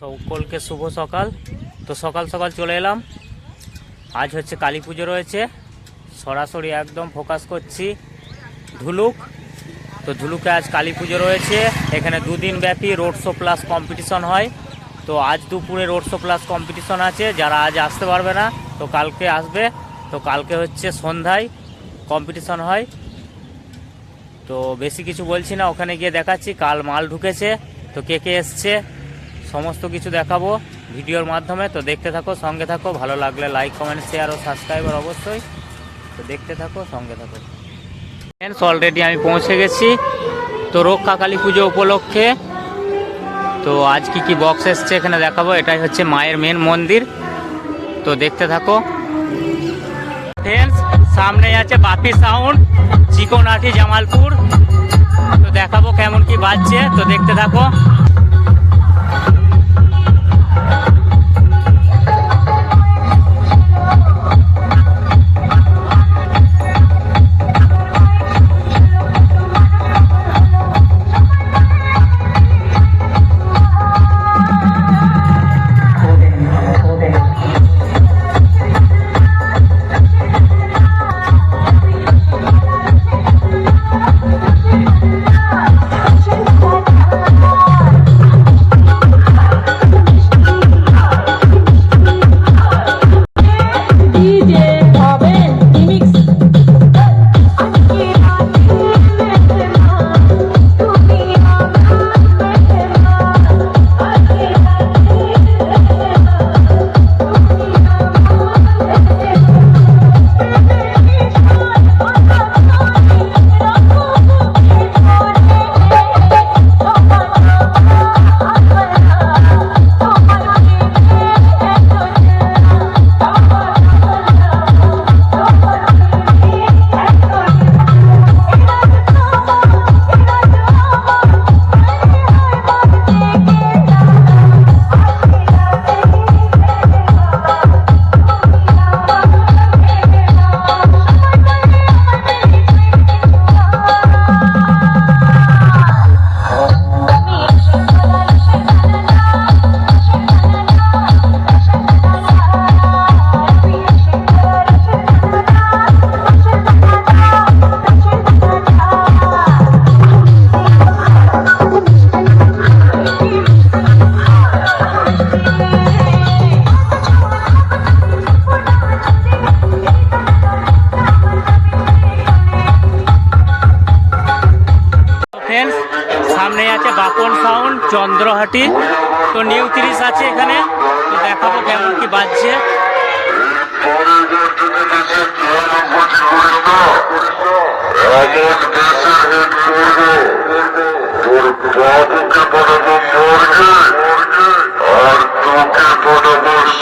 সকলকে শুভ সকাল। তো সকাল সকাল চলে এলাম। আজ হচ্ছে কালী পুজো রয়েছে। সরাসরি একদম ফোকাস করছি ধুলুক। তো ধুলুকে আজ কালী পুজো রয়েছে। এখানে দুদিন ব্যাপী রোড শো প্লাস কম্পিটিশন হয়। তো আজ দুপুরে রোড শো প্লাস কম্পিটিশন আছে। যারা আজ আসতে পারবে না, তো কালকে আসবে। তো কালকে হচ্ছে সন্ধ্যায় কম্পিটিশন হয়। তো বেশি কিছু বলছি না, ওখানে গিয়ে দেখাচ্ছি। কাল মাল ঢুকেছে। তো কে কে এসছে? সমস্ত কিছু দেখাবো ভিডিওর মাধ্যমে, তো দেখতে থাকো, সঙ্গে থাকো, ভালো লাগলে লাইক কমেন্ট শেয়ার ও সাবস্ক্রাইবার অবশ্যই, তো দেখতে থাকো, সঙ্গে থাকো। ফ্রেন্ডস অলরেডি আমি পৌঁছে গেছি, তো রক্ষা কালী পুজো উপলক্ষে, তো আজ কি কি বক্স এসছে এখানে দেখাবো, এটাই হচ্ছে মায়ের মেন মন্দির, তো দেখতে থাকো। ফ্রেন্ডস সামনে আছে বাপি সাউন্ড চিকনাটি জামালপুর, তো দেখাবো কেমন কি বাজছে, তো দেখতে থাকো। সামনে আছে বাপন সাউন্ড চন্দ্রহাটি। তো নিউ তিরিশ আছে এখানে। তো দেখাবো কেমন কি বাজছে। আর তোকে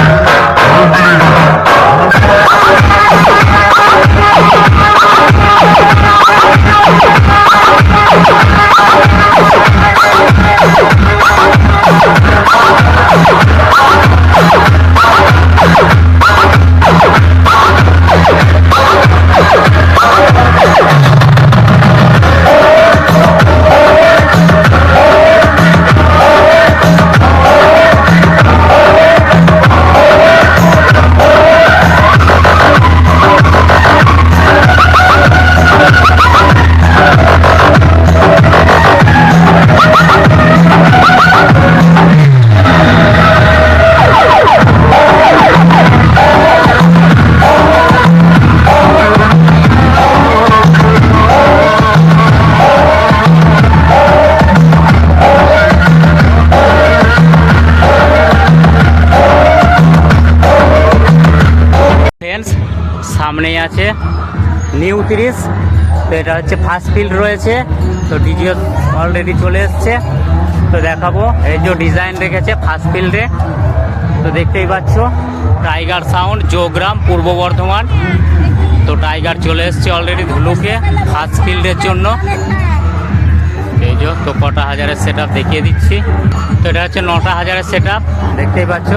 সামনেই আছে নিউ তিরিশ। তো এটা হচ্ছে ফার্স্ট ফিল্ড রয়েছে। তো ডিজিও অলরেডি চলে এসছে। তো দেখাবো। এই যে ডিজাইন রেখেছে ফার্স্ট ফিল্ডে তো দেখতেই পাচ্ছ টাইগার সাউন্ড জোগ্রাম পূর্ব বর্ধমান। তো টাইগার চলে এসছে অলরেডি ধুলুকে ফার্স্ট ফিল্ডের জন্য। এই যে, তো কটা হাজারের সেট দেখিয়ে দিচ্ছি। তো এটা হচ্ছে নটা হাজারের সেট দেখতেই পাচ্ছ,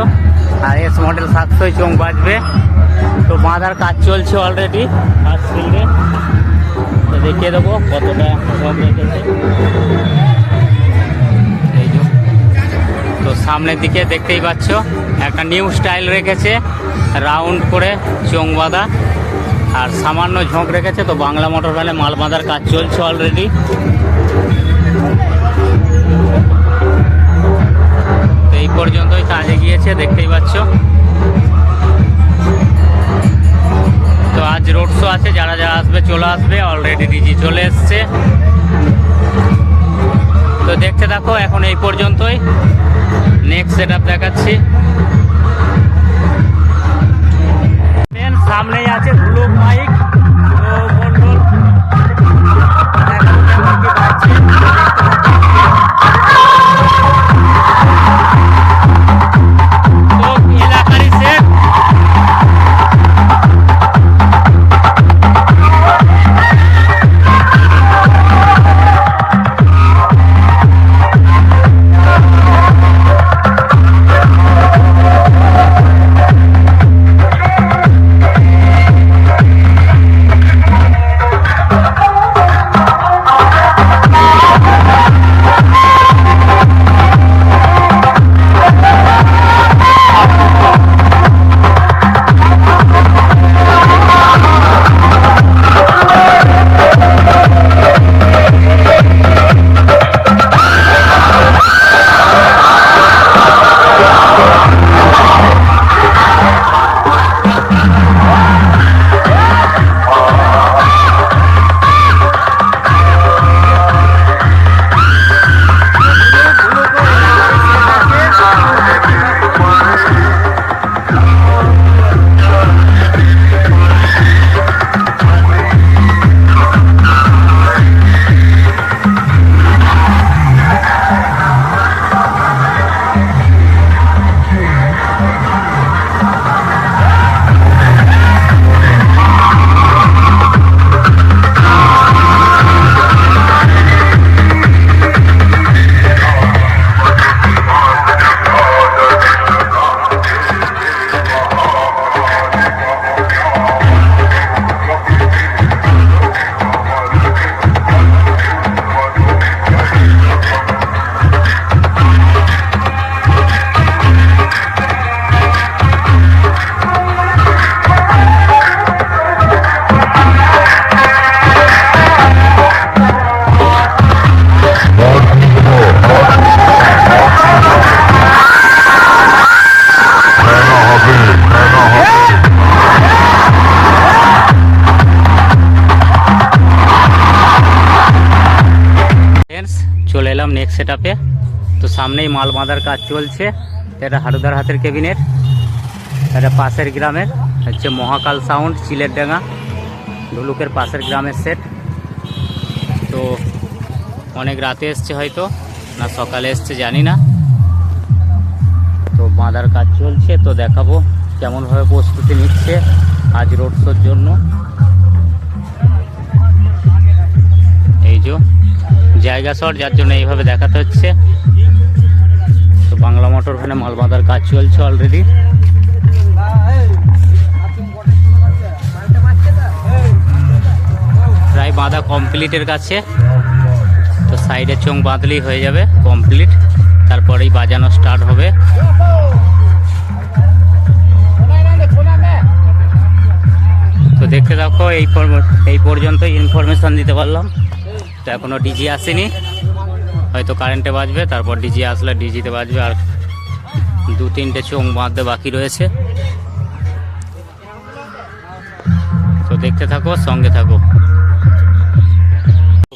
আর এস মডেল সাতশোই চোখ বাজবে। তো বাঁধার কাজ চলছে অলরেডি ফার্স্ট ফিল্ডে। তো দেখিয়ে দেবো কতটা সব রেখেছে তো সামনের দিকে দেখতেই পাচ্ছ, একটা নিউ স্টাইল রেখেছে রাউন্ড করে চোং বাঁধা। আর সামান্য ঝোঁক রেখেছে, তো বাংলা মোটর ভ্যানে মাল বাঁধার কাজ চলছে অলরেডি তো এই পর্যন্তই কাজে গিয়েছে, দেখতেই পাচ্ছ। চলে আসবে অলরেডি ডিজি চলে এসছে। তো দেখতে থাকো, এখন এই পর্যন্তই। নেক্সট সেট দেখাচ্ছি। সামনেই আছে ব্লু মাইক সেটআপে। তো সামনেই মাল বাঁধার কাজ চলছে। এটা হারুদার হাতের কেবিনেট এটা পাশের গ্রামের, হচ্ছে মহাকাল সাউন্ড, চিলের ডাঙ্গা। ধুলুকের পাশের গ্রামের সেট। তো অনেক রাতে এসছে হয়তো, না সকালে এসছে জানি না। তো বাঁধার কাজ চলছে, তো দেখাবো কেমনভাবে প্রস্তুতি নিচ্ছে আজ রোড শোর জন্য। এই যে জায়গা শর্ট যার জন্য এইভাবে দেখাতে হচ্ছে। তো বাংলা মোটর ভ্যানে মাল বাঁধার কাজ চলছে অলরেডি প্রায় বাঁধা কমপ্লিটের কাছে। তো সাইডে চোখ বাঁধলেই হয়ে যাবে কমপ্লিট তারপরেই বাজানো স্টার্ট হবে। তো দেখতে দেখো এই এই পর্যন্তই ইনফরমেশন দিতে পারলাম। তো এখনও ডিজি আসেনি। হয়তো কারেন্টে বাজবে, তারপর ডিজি আসলে ডিজিতে বাজবে আর দু তিনটে চোখ বাঁধতে বাকি রয়েছে। তো দেখতে থাকো, সঙ্গে থাকো।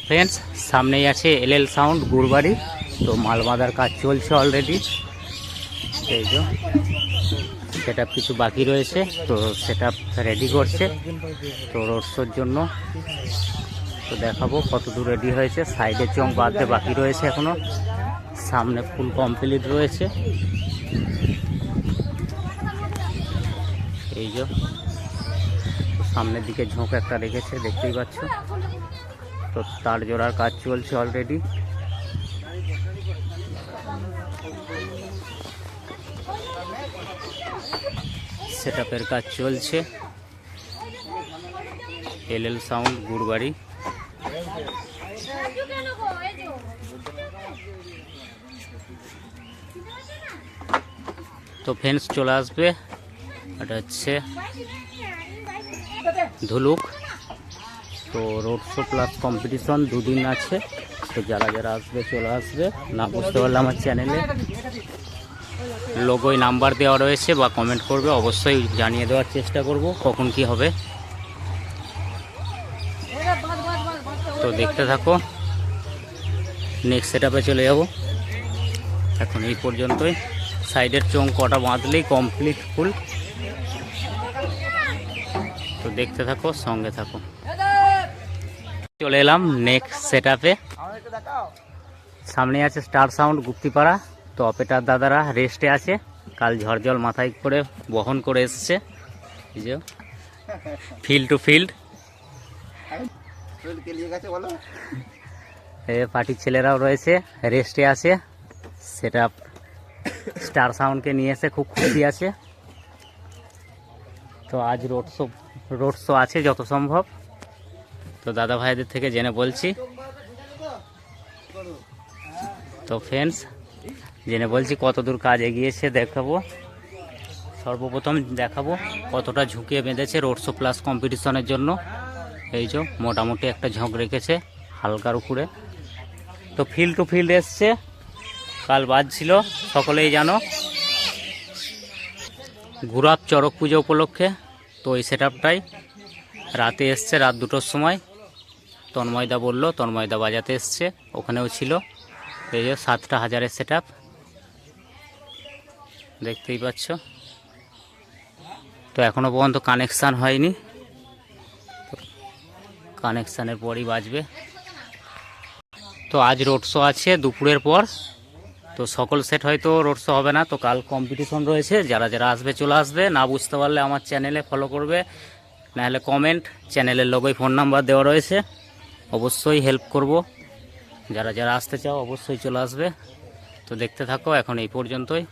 ফ্রেন্ডস সামনেই আছে এল এল সাউন্ড গুরবাড়ি। তো মাল বাঁধার কাজ চলছে অলরেডি এই যে সেটা কিছু বাকি রয়েছে, তো সেটা রেডি করছে। তো রোড শোর জন্য তো দেখাবো কত দূর রেডি হয়েছে। সাইডে চং বাদতে বাকি রয়েছে এখনও। সামনে ফুল কমপ্লিট রয়েছে। এই যে, সামনের দিকে ঝোঁক একটা রেখেছে, দেখতেই পাচ্ছ। তো তার জোড়ার কাজ চলছে অলরেডি সেটআপের কাজ চলছে। এল এল সাউন্ড গুড়বাড়ি। তো ফ্রেন্ডস চলে আসবে। এটা হচ্ছে ধুলুক। তো রোড শো প্লাস কম্পিটিশন দুদিন আছে। তো যারা যারা আসবে, চলে আসবে। না, বুঝতে পারলে আমার চ্যানেলে লোগোয় নাম্বার দেওয়া রয়েছে বা কমেন্ট করবে, অবশ্যই জানিয়ে দেওয়ার চেষ্টা করব। কখন কি হবে? তো দেখতে থাকো। নেক্সট সেটআপে চলে যাব। এখন এই পর্যন্তই। সাইডের চোং কটা বাঁধলেই কমপ্লিট ফুল তো দেখতে থাকো, সঙ্গে থাকো। চলে এলাম নেক্সট সেটআপে সামনে আছে স্টার সাউন্ড গুপ্তিপাড়া। তো অপেটার দাদারা রেস্টে আছে। কাল ঝড়জল মাথায় করে বহন করে এসছে। ফিল্ড টু ফিল্ড পার্টির ছেলেরাও রয়েছে, রেস্টে আছে সেটা স্টার সাউন্ডকে নিয়ে এসে খুব খুশি আছে। তো আজ রোড শো রোড শো আছে যত সম্ভব। তো দাদা ভাইদের থেকে জেনে বলছি। তো ফ্রেন্ডস জেনে বলছি কত দূর কাজ এগিয়েছে, দেখাবো। সর্বপ্রথম দেখাবো কতটা ঝুঁকিয়ে বেঁধেছে রোড শো প্লাস কম্পিটিশনের জন্য। এই যে মোটামুটি একটা ঝোঁক রেখেছে হালকার উপরে। তো ফিল্ড টু ফিল্ড এসছে, কাল বাদ ছিল সকলেই জানো। ঘুরাব চড়ক পুজো উপলক্ষে, তো এই সেট রাতে এসছে রাত দুটোর সময়। তন্ময়দা বলল, তন্ময়দা বাজাতে এসছে, ওখানেও ছিল। এই যে সাতটা হাজারের সেট দেখতেই পাচ্ছ। তো এখনও পর্যন্ত কানেকশান হয়নি। কানেকশানের পরই বাজবে। তো আজ রোড শো আছে দুপুরের পর। তো সকল সেট হয়তো রোড শো হবে না। তো কাল কম্পিটিশন রয়েছে। যারা যারা আসবে চলে আসবে। না বুঝতে পারলে আমার চ্যানেলে ফলো করবে। নাহলে কমেন্ট চ্যানেলের লোগোই ফোন নাম্বার দেওয়া রয়েছে। অবশ্যই হেল্প করব। যারা যারা আসতে চাও অবশ্যই চলে আসবে। তো দেখতে থাকো, এখন এই পর্যন্তই।